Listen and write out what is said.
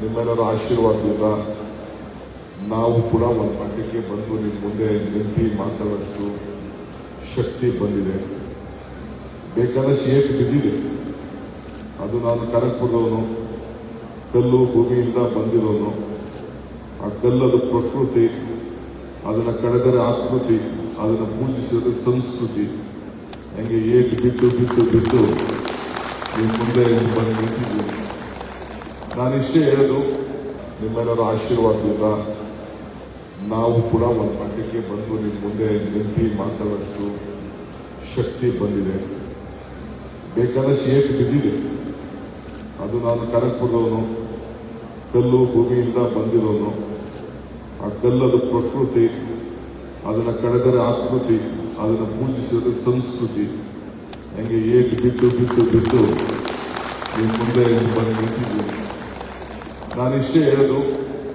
ನಿಮ್ಮೆಲ್ಲರ ಆಶೀರ್ವಾದದಿಂದ ನಾವು ಕೂಡ ಒಂದು ಮಟ್ಟಕ್ಕೆ ಬಂದು ನಿಮ್ಮ ಮುಂದೆ ನಿಂತು ಮಾತಾಡೋಷ್ಟು ಶಕ್ತಿ ಬಂದಿದೆ. ಬೇಕಾದ ಏಟು ಬಿದ್ದಿದೆ. ಅದು ನಾನು ಕನಕಪುರದವನು ಕಲ್ಲು ಭೂಮಿಯಿಂದ ಬಂದಿರೋನು. ಆ ಕಲ್ಲದು ಪ್ರಕೃತಿ, ಅದನ್ನು ಕಳೆದರೆ ಆಕೃತಿ, ಅದನ್ನು ಪೂಜಿಸಿದ್ರೆ ಸಂಸ್ಕೃತಿ. ಹಂಗೆ ಏಟು ಬಿದ್ದು ಬಿದ್ದು ಬಿದ್ದು ನಿಮ್ಮ ಮುಂದೆ ಬಂದು ನಿಂತಿದ್ದೀನಿ ಇಷ್ಟೇ ಹೇಳೋದು, ನಿಮ್ಮೆಲ್ಲರ ಆಶೀರ್ವಾದದಿಂದ ನಾವು ಕೂಡ ಒಂದು ಮಟ್ಟಕ್ಕೆ ಬಂದು ನಿಮ್ಮ ಮುಂದೆ ನಿಂತು ಮಾತಾಡೋಷ್ಟು ಶಕ್ತಿ ಬಂದಿದೆ. ಬೇಕಾದಷ್ಟು ಏಟು ಬಿದ್ದಿದೆ. ಅದು ನಾನು ಕನಕಪುರದವನು ಕಲ್ಲು ಭೂಮಿಯಿಂದ ಬಂದಿರೋನು. ಆ ಕಲ್ಲದು ಪ್ರಕೃತಿ, ಅದನ್ನು ಕಳೆದರೆ ಆಕೃತಿ, ಅದನ್ನು ಪೂಜಿಸಿದ್ರೆ ಸಂಸ್ಕೃತಿ. ಹಂಗೆ ಏಟು ಬಿದ್ದು ಬಿದ್ದು ಬಿದ್ದು ನಿಮ್ಮ ಮುಂದೆ ಬಂದು ನಿಂತಿದ್ದೀನಿ ಇಷ್ಟೇ ಹೇಳೋದು.